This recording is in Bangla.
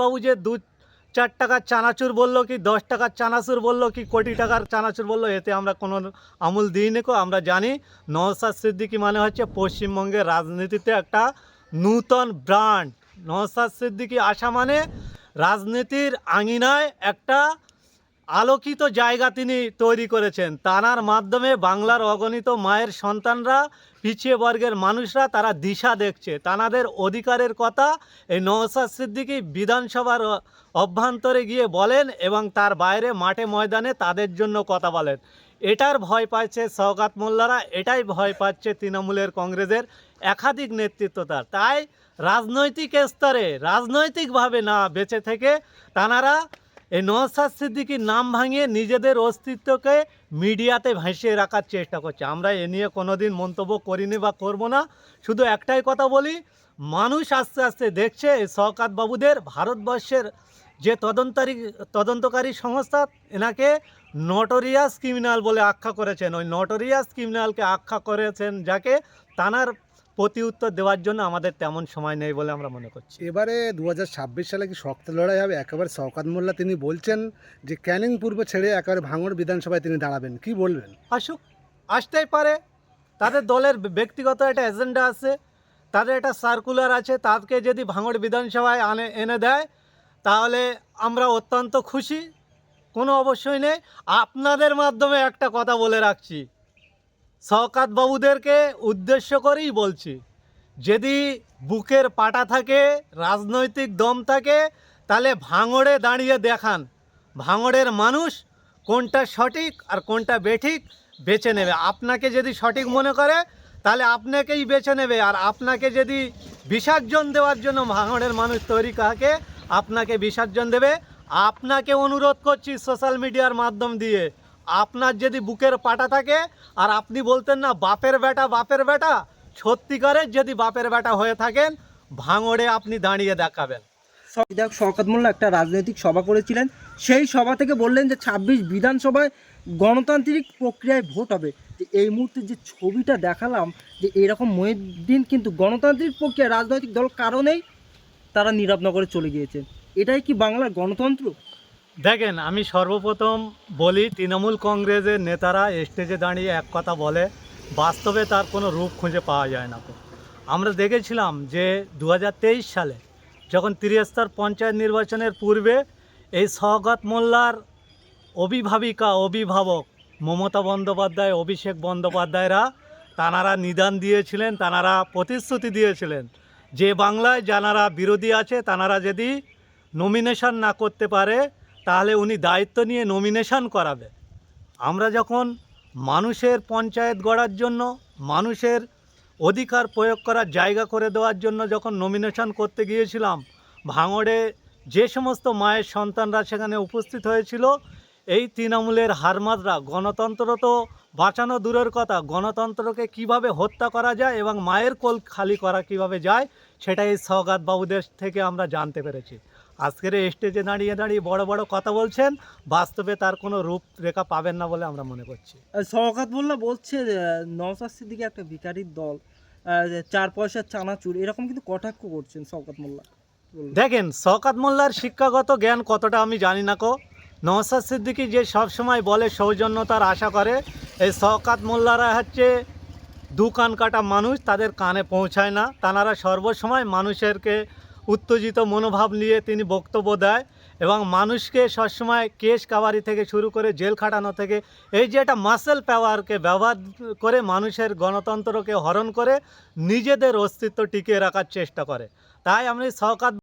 বাবু যে দু চার টাকার চানাচুর বলল কি, দশ টাকার চানাচুর বলল কি, কোটি টাকার চানাচুর বলল, এতে আমরা কোনো আমূল দিইনি কো, আমরা জানি নওসাদ সিদ্দিকি মানে হচ্ছে পশ্চিমবঙ্গের রাজনীতিতে একটা নূতন ব্র্যান্ড। নওসাদ সিদ্দিকি আসা মানে রাজনীতির আঙিনায় একটা আলোকিত জায়গা তিনি তৈরি করেছেন। তানার মাধ্যমে বাংলার অগণিত মায়ের সন্তানরা, পিছিয়ে বর্গের মানুষরা তারা দিশা দেখছে। তানাদের অধিকারের কথা এই নওসাদ সিদ্দিকি বিধানসভার অভ্যন্তরে গিয়ে বলেন এবং তার বাইরে মাঠে ময়দানে তাদের জন্য কথা বলেন। এটার ভয় পাচ্ছে সওগাত মোল্লারা, এটাই ভয় পাচ্ছে তৃণমূলের কংগ্রেসের একাধিক নেতৃত্ব তার। তাই রাজনৈতিক স্তরে, রাজনৈতিকভাবে না বেঁচে থেকে তানারা এই নওসাদ সিদ্দিকির নাম ভাঙিয়ে নিজেদের অস্তিত্বকে মিডিয়াতে ভাসিয়ে রাখার চেষ্টা করছে। আমরা এ নিয়ে কোনোদিন মন্তব্য করিনি বা করব না। শুধু একটাই কথা বলি, মানুষ আস্তে আস্তে দেখছে এই শওকাত বাবুদের ভারতবর্ষের যে তদন্তারি তদন্তকারী সংস্থা, এনাকে নটোরিয়াস ক্রিমিনাল বলে আখ্যা করেছেন। ওই নটোরিয়াস ক্রিমিনালকে আখ্যা করেছেন যাকে তানার প্রতি উত্তর দেওয়ার জন্য আমাদের তেমন সময় নেই বলে আমরা মনে করছি। এবারে দু হাজার ছাব্বিশ সালে কি শক্ত লড়াই হবে? একেবারে শওকাত মোল্লা তিনি বলছেন যে ক্যানিং পূর্ব ছেড়ে একেবারে ভাঙড় বিধানসভায় তিনি দাঁড়াবেন। কি বলবেন? আসুক আসতেই পারে। তাদের দলের ব্যক্তিগত একটা এজেন্ডা আছে তাদের একটা সার্কুলার আছে তাকে যদি ভাঙড় বিধানসভায় আনে এনে দেয় তাহলে আমরা অত্যন্ত খুশি। কোনো অবশ্যই নেই। আপনাদের মাধ্যমে একটা কথা বলে রাখছি। শওকাত বাবুদেরকে উদ্দেশ্য করেই বলছি, যদি বুকের পাটা থাকে, রাজনৈতিক দম থাকে, তাহলে ভাঙড়ে দাঁড়িয়ে দেখান। ভাঙড়ের মানুষ কোনটা সঠিক আর কোনটা বেঠিক বেছে নেবে। আপনাকে যদি সঠিক মনে করে, তাহলে আপনাকেই বেছে নেবে। আর আপনাকে যদি বিসর্জন দেওয়ার জন্য ভাঙড়ের মানুষ তৈরি কাকে, আপনাকে বিসর্জন দেবে। আপনাকে অনুরোধ করছি সোশ্যাল মিডিয়ার মাধ্যম দিয়ে। আপনার যদি বুকের পাটা থাকে, আর আপনি বলতেন না, বাপের বেটা বাপের বেটা সত্যিকারের যদি বাপের বেটা হয়ে থাকেন, ভাঙড়ে আপনি দাঁড়িয়ে দেখাবেন। বিধায়ক শওকত মোল্লা একটা রাজনৈতিক সভা করেছিলেন। সেই সভা থেকে বললেন যে ছাব্বিশ বিধানসভায় গণতান্ত্রিক প্রক্রিয়ায় ভোট হবে। যে এই মুহূর্তে যে ছবিটা দেখালাম, যে এরকম মহিউদ্দিন কিন্তু গণতান্ত্রিক প্রক্রিয়া রাজনৈতিক দল কারণেই তারা নীরবনগরে চলে গিয়েছেন এটাই কি বাংলার গণতন্ত্র? দেখেন, আমি সর্বপ্রথম বলি, তৃণমূল কংগ্রেসের নেতারা স্টেজে দাঁড়িয়ে এক কথা বলে, বাস্তবে তার কোনো রূপ খুঁজে পাওয়া যায় না আমরা দেখেছিলাম যে দু হাজার তেইশ সালে যখন ত্রিস্তর পঞ্চায়েত নির্বাচনের পূর্বে এই সহগত মোল্লার অভিভাবিকা, অভিভাবক মমতা বন্দ্যোপাধ্যায়, অভিষেক বন্দ্যোপাধ্যায়রা তানারা নিদান দিয়েছিলেন, তানারা প্রতিশ্রুতি দিয়েছিলেন যে বাংলায় যারা বিরোধী আছে, তানারা যদি নমিনেশন না করতে পারে তাহলে উনি দায়িত্ব নিয়ে নমিনেশন করাবে। আমরা যখন মানুষের পঞ্চায়েত গড়ার জন্য, মানুষের অধিকার প্রয়োগ করার জায়গা করে দেওয়ার জন্য যখন নমিনেশন করতে গিয়েছিলাম, ভাঙড়ে যে সমস্ত মায়ের সন্তানরা সেখানে উপস্থিত হয়েছিল, এই তৃণমূলের হারমাদরা, গণতন্ত্র তো বাঁচানো দূরের কথা, গণতন্ত্রকে কীভাবে হত্যা করা যায় এবং মায়ের কোল খালি করা কীভাবে যায় সেটা এই সওগাত বাবুদের থেকে আমরা জানতে পেরেছি। আজকের এই স্টেজে দাঁড়িয়ে দাঁড়িয়ে বড় বড় কথা বলছেন বাস্তবে তার কোনো রূপরেখা পাবেন না বলে আমরা মনে করছি। শওকত মোল্লা বলছে নওসাদ সিদ্দিকি একটা ভিকারির দল চার পয়সার চানাচুর এরকম কিন্তু কটাক্ষ করছেন শওকত মোল্লা। দেখেন শওকাত মোল্লার শিক্ষাগত জ্ঞান কতটা আমি জানি না কো। নওসাদ সিদ্দিকি যে সবসময় বলে সৌজন্যতার আশা করে এই শওকাত মোল্লারা হচ্ছে দু কান কাটা মানুষ তাদের কানে পৌঁছায় না। তানারা সর্বসময় মানুষেরকে উত্তেজিত মনোভাব নিয়ে তিনি বক্তব্য দেয় এবং মানুষকে সবসময় কেশ কাবারি থেকে শুরু করে জেল খাটানো থেকে, এই যে একটা মাসেল পাওয়ারকে ব্যবহার করে মানুষের গণতন্ত্রকে হরণ করে নিজেদের অস্তিত্ব টিকিয়ে রাখার চেষ্টা করে। তাই আমি শওকাত